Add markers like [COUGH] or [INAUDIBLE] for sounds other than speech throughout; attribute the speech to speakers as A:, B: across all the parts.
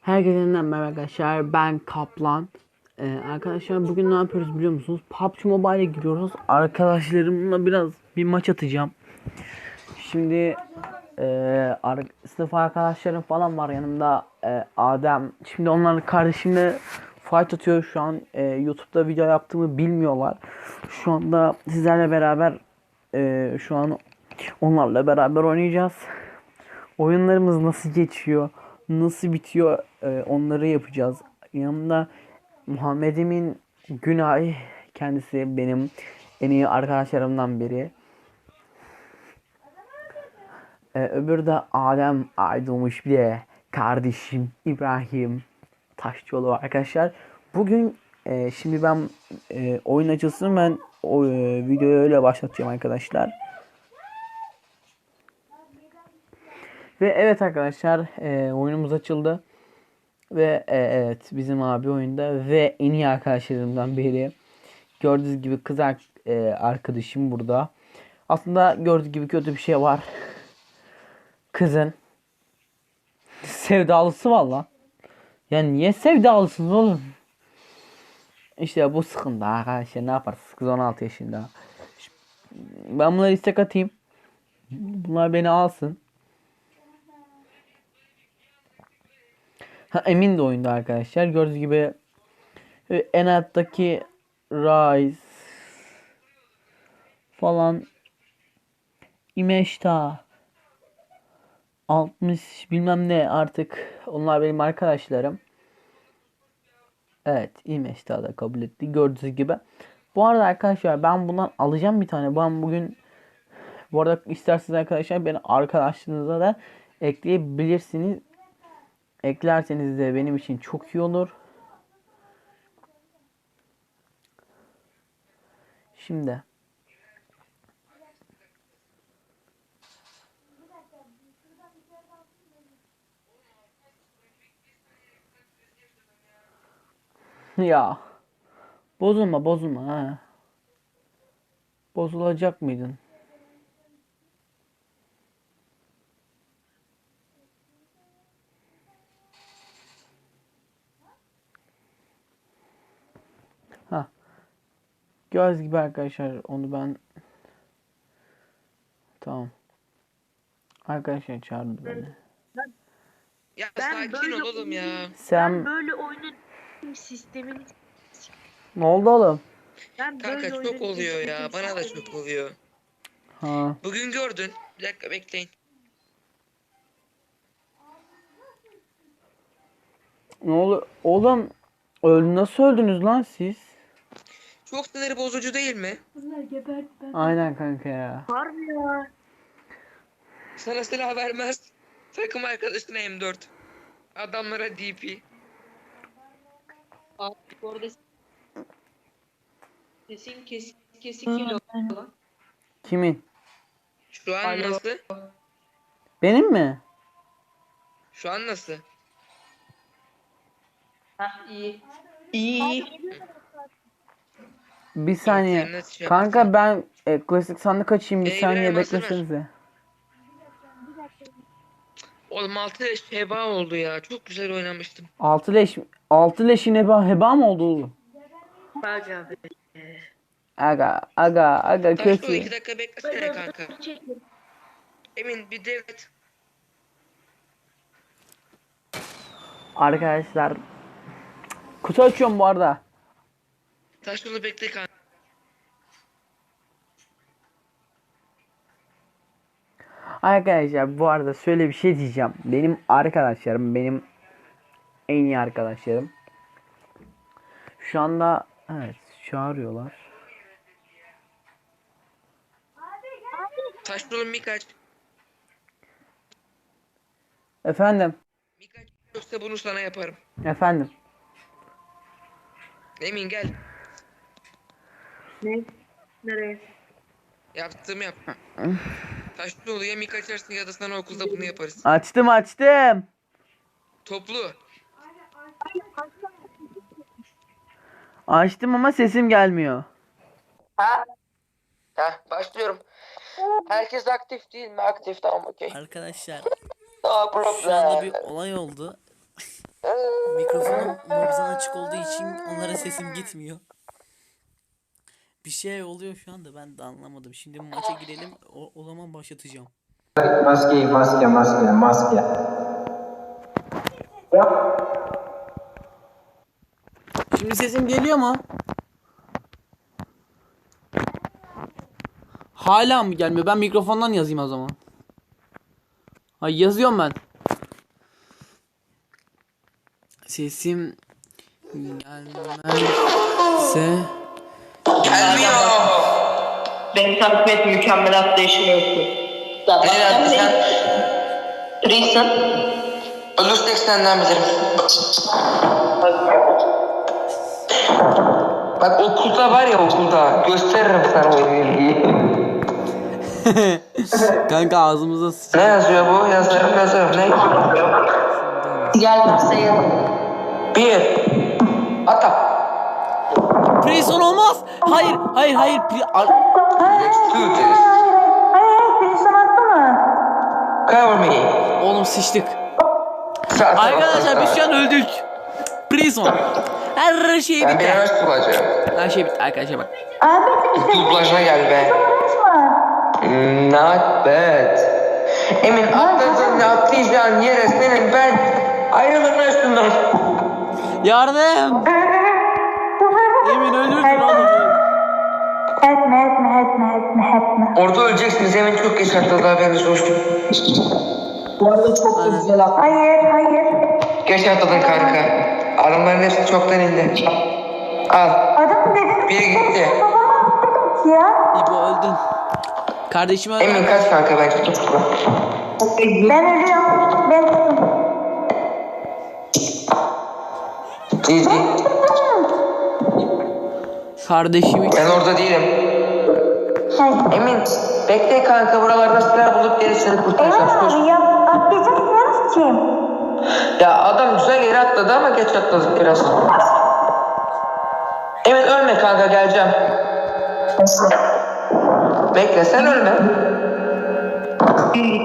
A: Herkese merhaba arkadaşlar. Ben Kaplan. Ee, arkadaşlar bugün ne yapıyoruz biliyor musunuz? PUBG Mobile'e giriyoruz. Arkadaşlarımla biraz bir maç atacağım. Şimdi e, ar- sınıf arkadaşlarım falan var yanımda. E, Adem. Şimdi onların kardeşimle fight atıyor. Şu an e, YouTube'da video yaptığımı bilmiyorlar. Şu anda sizlerle beraber e, şu an onlarla beraber oynayacağız. Oyunlarımız nasıl geçiyor, nasıl bitiyor e, onları yapacağız. Yanımda Muhammed'imin Günay kendisi benim en iyi arkadaşlarımdan biri. E, öbürü de Adem Aydılmış bir de kardeşim İbrahim Taşçıoğlu arkadaşlar. Bugün e, şimdi ben e, oyun açılsın ben o e, videoyu öyle başlatacağım arkadaşlar. Ve evet arkadaşlar e, oyunumuz açıldı. Ve e, evet bizim abi oyunda ve en iyi arkadaşlarımdan biri. Gördüğünüz gibi kız e, arkadaşım burada. Aslında gördüğünüz gibi kötü bir şey var. [LAUGHS] Kızın sevdalısı valla. Ya niye sevdalısınız oğlum? İşte bu sıkıntı arkadaşlar ne yaparsınız? Kız 16 yaşında. Ben bunları istek atayım. Bunlar beni alsın. Ha, Emin de oyunda arkadaşlar. Gördüğünüz gibi e, en alttaki Rise falan İmeşta 60 bilmem ne artık onlar benim arkadaşlarım. Evet İmeşta da kabul etti gördüğünüz gibi. Bu arada arkadaşlar ben bundan alacağım bir tane. Ben bugün bu arada isterseniz arkadaşlar beni arkadaşlarınıza da ekleyebilirsiniz. Eklerseniz de benim için çok iyi olur. Şimdi ya bozulma bozulma ha. Bozulacak mıydın? Ha. Göz gibi arkadaşlar onu ben Tamam. Arkadaşlar çağırdı beni.
B: Ya
C: Ben
B: sakin
C: böyle
B: ol oğlum ya.
A: Sen
C: Ben böyle oyunun sistemini
A: ne oldu oğlum?
C: ben
B: Kanka
C: böyle
B: çok oluyor ya. Bana da çok oluyor.
A: Ha.
B: Bugün gördün. Bir dakika bekleyin.
A: Ne oldu? Oğlum öldü nasıl öldünüz lan siz?
B: Çok sinir bozucu değil mi?
A: Aynen kanka ya.
C: Harbi ya.
B: Sana silah vermez. Takım arkadaşına M4. Adamlara DP.
C: Abi bu arada sesin kes kesik geliyor.
A: Kimin?
B: Şu an
C: Alo.
B: nasıl?
A: Benim mi?
B: Şu an nasıl?
C: Ha iyi. İyi.
A: Bir saniye.
B: İnternet şey
A: Kanka ben e, klasik sandık açayım bir
B: Ee,
A: saniye
B: İbrahim, hazır
A: beklesenize.
B: Oğlum altı heba oldu ya. Çok güzel oynamıştım.
A: Altı leş altı leşin heba, heba mı oldu oğlum?
C: Bak abi.
A: Aga aga aga kötü.
B: dakika beklesene kanka. Emin bir devlet.
A: Arkadaşlar kutu açıyorum bu arada.
B: Taşlı bekle kanka.
A: Arkadaşlar bu arada şöyle bir şey diyeceğim. Benim arkadaşlarım benim en iyi arkadaşlarım. Şu anda evet çağırıyorlar.
B: Taşlı Mikaç.
A: Efendim
B: Mikaç yoksa bunu sana yaparım.
A: efendim.
B: Emin gel.
C: Ne? Nereye?
B: Yaptığımı yap. Taşlı oluyor mik açarsın ya da sana okulda bunu yaparız.
A: Açtım açtım.
B: Toplu.
A: Açtım ama sesim gelmiyor.
B: Heh, başlıyorum. Herkes aktif değil mi? Aktif tamam okey.
D: Arkadaşlar
B: No
D: şu anda
B: problem.
D: bir olay oldu.
A: Mikrofonum mobizan açık olduğu için onlara sesim gitmiyor. Bir şey oluyor şu anda ben de anlamadım. Şimdi maça girelim o, o zaman başlatacağım.
D: Maske, maske, maske, maske.
A: Şimdi sesim geliyor mu? Hala mı gelmiyor? Ben mikrofondan yazayım o zaman. Ay yazıyorum ben. Sesim gelmezse
B: Gelmiyor.
C: Beni takip et mükemmel atlayışını yaptı.
B: Nereye attın sen?
C: Prison.
B: Ölürsek senden bilirim. Bak okulda var ya okulda gösteririm sana o ilgiyi. [LAUGHS]
A: Kanka ağzımıza sıç.
B: ne yazıyor bu? Yazarım yazarım. Ne?
C: Gel sayalım.
B: Bir. Ata.
A: Prison olmaz. Hayır, hayır, hayır. Pri- Ar-
B: do this. Cover me.
A: Oğlum sıçtık. Arkadaşlar biz şu an öldük. Prison. Her şey
B: Ben bir üniversite bulacağım.
A: Her şey bitti arkadaşlar bak.
B: Dublajına gel be. Not bad. Emin atladığın atlayacağın yere senin ben ayrılırım üstünden.
A: Yardım. Emin öldürdün oğlum.
E: Etme etme etme etme etme.
B: Orada öleceksiniz Emin çok geç atladı haberiniz olsun.
E: Hayır hayır.
B: Geç atladın kanka. Adamların hepsi çoktan indi. Al.
E: Adım dedim.
B: Biri gitti.
E: Ya.
A: İbo öldün. Kardeşim öldü.
B: Emin kaç kanka ben tuttum şuradan.
E: Ben ölüyorum. Ben tuttum.
B: İyi değil.
A: Kardeşim
B: Ben orada değilim. Emin bekle kanka buralarda silah bulup geri seni
E: Emin
B: kurtaracağım. Koş.
E: abi ya atlayacak ki.
B: Ya adam güzel yere atladı ama geç atladık biraz. Emin ölme kanka geleceğim. Bekle sen ölme.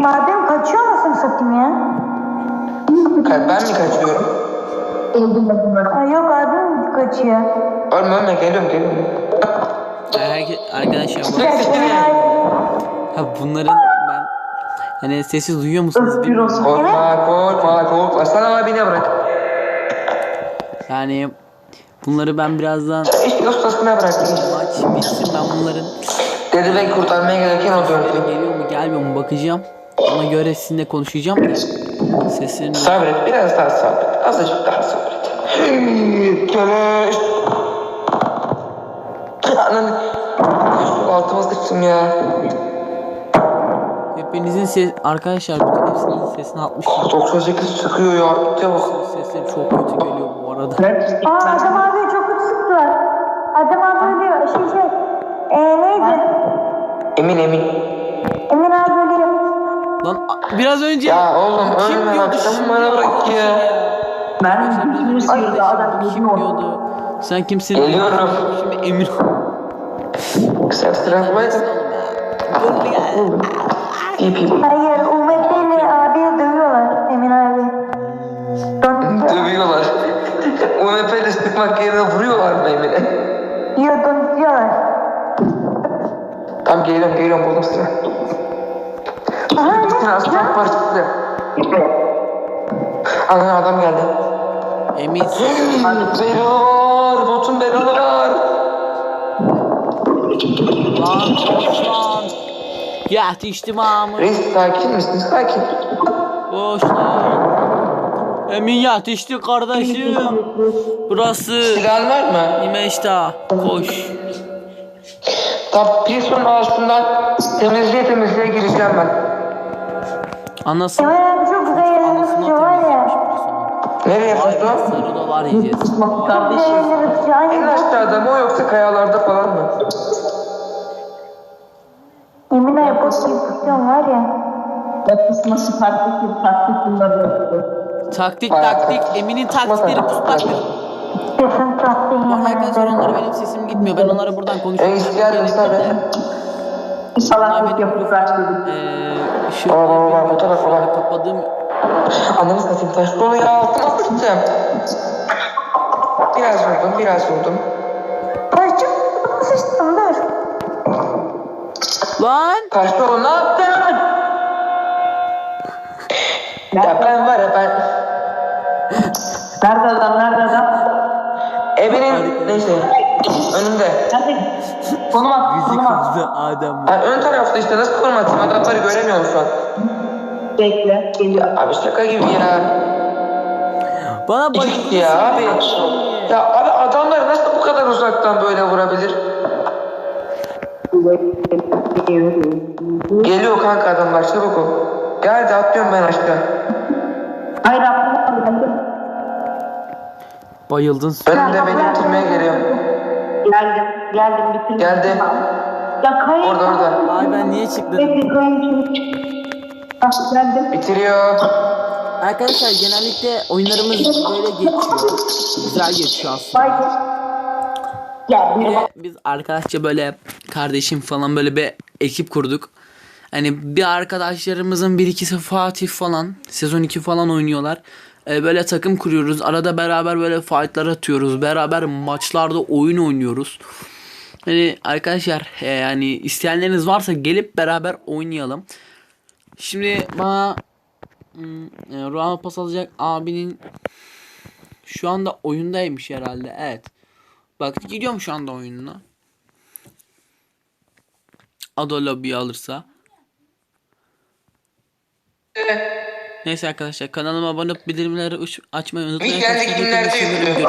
E: Madem kaçıyor musun satayım ya?
B: Ben mi kaçıyorum?
E: Ay yok abim kaçıyor.
B: Ölme ölme geliyorum geliyorum.
A: Arkadaşlar bu- ha, bunların ben hani sesi duyuyor musunuz bilmiyorum.
B: Korkma korkma korkma. Sana abine bırak.
A: Yani bunları ben birazdan
B: İş ustasına bırak.
A: maç bitsin ben bunların
B: Dedi Bey kurtarmaya gelirken o döndü.
A: geliyor mu gelmiyor mu bakacağım. Ona göre sizinle konuşacağım da seslerini
B: Sabret biraz daha sabret. Azıcık daha sabret. Keleş. Ananı. Altıma sıçtım ya.
A: hepinizin ses arkadaşlar bütün hepsinizin sesini 60
B: 98 çıkıyor ya. İte bak.
A: sesleri çok kötü geliyor bu arada.
E: Aa Adam abi çok kötü sıktılar. Adam abi ölüyor. Şey şey. Ee, neydi?
B: Emin emin.
E: Emin abi ölüyor.
A: Lan biraz önce
B: Ya oğlum
A: kim
B: ölme
A: diyordu
B: bak sen bana bırak ya.
A: Ben kim diyordu? Sen kimsin?
B: Geliyorum.
A: Şimdi emin
B: Sen koyaydın. İyi iyi.
E: Hayır Umut Bey'le abi dövüyorlar Emin abi.
B: Dövüyorlar. UMP'yle sıkmak yerine vuruyorlar mı Emin'e?
E: Yok donutuyorlar.
B: Tamam geliyorum geliyorum buldum sıra.
E: Aha
B: aslan parçası. Ana adam geldi.
A: Emin
B: Beyler, botun belalı
A: lan lan. Yetiştim amı.
B: Reis sakin misin? Sakin.
A: Boş lan. Emin yetişti kardeşim. Burası
B: Silahın var mı?
A: İmeşta. Koş.
B: Tam Pilson ağzından temizliğe temizliğe gireceğim ben.
A: Anası.
E: Ya.
A: temizlemiş bir sonra.
B: Nereye yapıyorsun?
A: be, sarı dolar yiyeceğiz.
E: Güzel yerler tutuyor.
B: En aşağıda mı o yoksa kayalarda falan mı?
E: Bot gibi tutuyorum var ya.
C: Yapışması farklı bir taktik bunları
A: Taktik
B: Bayağı
A: taktik.
B: taktik.
A: Emin'in taktikleri
B: taktik.
E: Sesim taktı
A: Bu arada
E: yemin
A: arkadaşlar onlara benim sesim gitmiyor. Ben onlara buradan konuşuyorum.
B: yer mesela be.
C: Salaklık yapıp kaçtırdık.
A: Eee şu
B: baba, baba.
A: kapadığım
B: Ananı satayım taş dolu ya altıma sıçtım. Biraz vurdum, biraz vurdum.
A: Lan!
B: Oğlum ne yaptın? Ya ben var ya ben
C: Nerede adam? Nerede adam?
B: evinin neyse önünde.
C: Nerede? Konum at.
A: Bizi
C: Konum at.
A: kızdı Adem.
B: Ha, ön tarafta işte nasıl konum atayım adamları göremiyorum şu an.
C: Bekle. Geliyor.
B: Abi şaka gibi ya.
A: Bana
B: İki kişi ya abi. Ya abi adamlar nasıl bu kadar uzaktan böyle vurabilir? Geliyor kanka adamlar çabuk ol. Geldi atlıyorum ben aşağı.
C: Hayır. Geldim.
A: Bayıldın.
B: Önünde beni bitirmeye geliyor.
C: Geldim. Geldim. Bitirdim.
B: Geldi.
C: Ya kayın.
B: Orada orada.
A: Ay ben niye çıktım?
C: Bekle kayın. çabuk çık. Ah, Geldim.
B: Bitiriyor.
A: Arkadaşlar genellikle oyunlarımız böyle geçiyor. Güzel geçiyor aslında.
C: Gel.
A: Bir
C: Bir
A: de biz arkadaşça böyle kardeşim falan böyle bir ekip kurduk. Hani bir arkadaşlarımızın bir ikisi Fatih falan sezon 2 falan oynuyorlar. Ee, böyle takım kuruyoruz. Arada beraber böyle fightlar atıyoruz. Beraber maçlarda oyun oynuyoruz. Hani arkadaşlar e, yani isteyenleriniz varsa gelip beraber oynayalım. Şimdi bana hmm, e, Ruhan'a pas alacak abinin şu anda oyundaymış herhalde. Evet. Bak gidiyorum şu anda oyununa. Ado lobby'yi alırsa. Neyse arkadaşlar kanalıma abone olup bildirimleri uç- açmayı unutmayın.
B: Bir geldik günlerde
A: görüşürüz.